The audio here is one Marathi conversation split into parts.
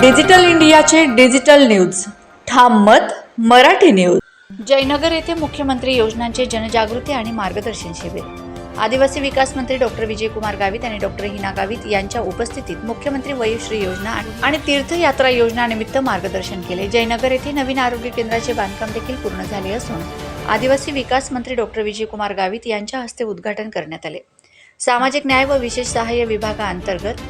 डिजिटल इंडियाचे डिजिटल न्यूज. ठाम मत मराठी न्यूज. जयनगर येथे मुख्यमंत्री योजनांचे जनजागृती आणि मार्गदर्शन शिबिर. आदिवासी विकास मंत्री डॉक्टर विजयकुमार गावित आणि डॉक्टर हिना गावित यांच्या उपस्थितीत मुख्यमंत्री वयोश्री योजना आणि तीर्थयात्रा योजना निमित्त मार्गदर्शन केले. जयनगर येथे नवीन आरोग्य केंद्राचे बांधकाम देखील पूर्ण झाले असून आदिवासी विकास मंत्री डॉक्टर विजयकुमार गावित यांच्या हस्ते उद्घाटन करण्यात आले. सामाजिक न्याय व विशेष सहाय्य विभागाअंतर्गत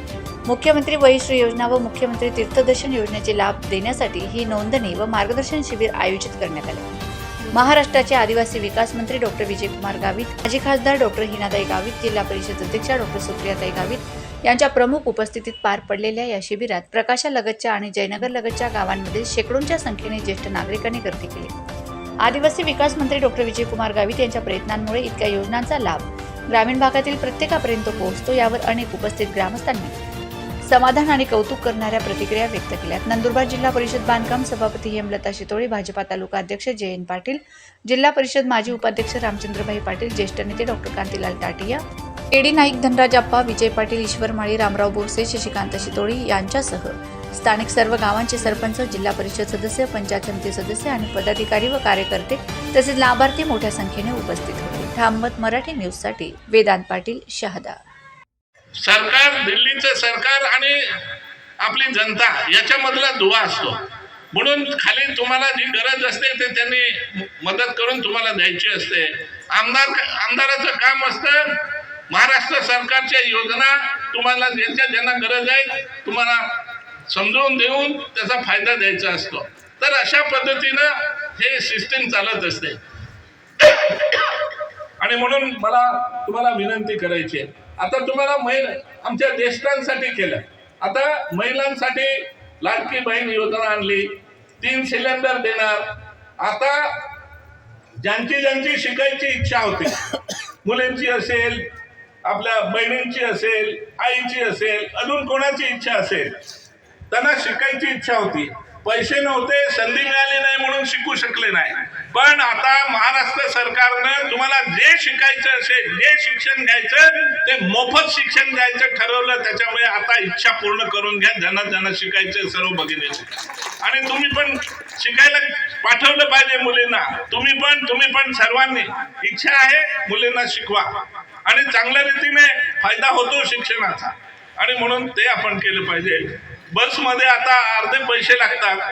मुख्यमंत्री वयश्री योजना व मुख्यमंत्री तीर्थदर्शन योजनेचे लाभ देण्यासाठी ही नोंदणी व मार्गदर्शन शिबिर आयोजित करण्यात आले. महाराष्ट्राचे आदिवासी विकास मंत्री डॉक्टर विजयकुमार गावित माजी खासदार डॉक्टर हिनाताई गावित जिल्हा परिषद अध्यक्षा डॉक्टर सुप्रियाताई गावित यांच्या प्रमुख उपस्थितीत पार पडलेल्या या शिबिरात प्रकाशालगतच्या आणि जयनगर लगतच्या गावांमध्ये शेकडोंच्या संख्येने ज्येष्ठ नागरिकांनी गर्दी केली. आदिवासी विकास मंत्री डॉक्टर विजयकुमार गावित यांच्या प्रयत्नांमुळे इतक्या योजनांचा लाभ ग्रामीण भागातील प्रत्येकापर्यंत पोहोचतो यावर अनेक उपस्थित ग्रामस्थांनी समाधान आणि कौतुक करणाऱ्या प्रतिक्रिया व्यक्त केल्यात. नंदुरबार जिल्हा परिषद बांधकाम सभापती हेमलता शितोळे भाजपा तालुका अध्यक्ष जयंत पाटील जिल्हा परिषद माजी उपाध्यक्ष रामचंद्रभाई पाटील ज्येष्ठ नेते doctor Kantilal Tatia A D Naik Dhanraj Appa Vijay Patil Ishwar Mali Ramrao Borse Shashikant Shitole यांच्यासह स्थानिक सर्व गावांचे सरपंच जिल्हा परिषद सदस्य पंचायत समिती सदस्य आणि पदाधिकारी व कार्यकर्ते तसेच लाभार्थी मोठ्या संख्येने उपस्थित होते. थांबत मराठी न्यूजसाठी वेदांत पाटील शहादा. सरकार दिल्लीचं सरकार आणि आपली जनता याच्यामधला दुवा असतो. म्हणून खाली तुम्हाला जी गरज असते ते त्यांनी मदत करून तुम्हाला द्यायची असते. आमदार आमदाराचं काम असतं महाराष्ट्र सरकारच्या योजना तुम्हाला ज्यांच्या ज्यांना गरज आहे तुम्हाला समजवून देऊन त्याचा फायदा द्यायचा असतो. तर अशा पद्धतीनं हे सिस्टीम चालत असते. आणि म्हणून मला तुम्हाला विनंती करायची आहे. आता तुम्हाला महिला आमच्या ज्येष्ठांसाठी केलं. आता महिलांसाठी लाडकी बहीण योजना आणली तीन सिलेंडर देणार. आता ज्यांची ज्यांची शिकायची इच्छा होती मुलींची असेल आपल्या बहिणींची असेल आईची असेल अजून कोणाची इच्छा असेल त्यांना शिकायची इच्छा होती. पैसे नव्हते संधी मिळाली नाही. म्हणून शिकू शकले नाही. पण आता महाराष्ट्र सरकारनं तुम्हाला जे शिकायचं असेल जे शिक्षण घ्यायचं ते मोफत शिक्षण द्यायचं ठरवलं त्याच्यामुळे आता इच्छा पूर्ण करून घ्या. ज्यांना ज्यांना शिकायचं सर्व भगिनी आणि तुम्ही पण शिकायला पाठवलं पाहिजे मुलींना. तुम्ही पण तुम्ही पण सर्वांनी. इच्छा आहे मुलींना शिकवा. आणि चांगल्या रीतीने फायदा होतो शिक्षणाचा. आणि म्हणून ते आपण केलं पाहिजे. बसमध्ये आता अर्धे पैसे लागतात.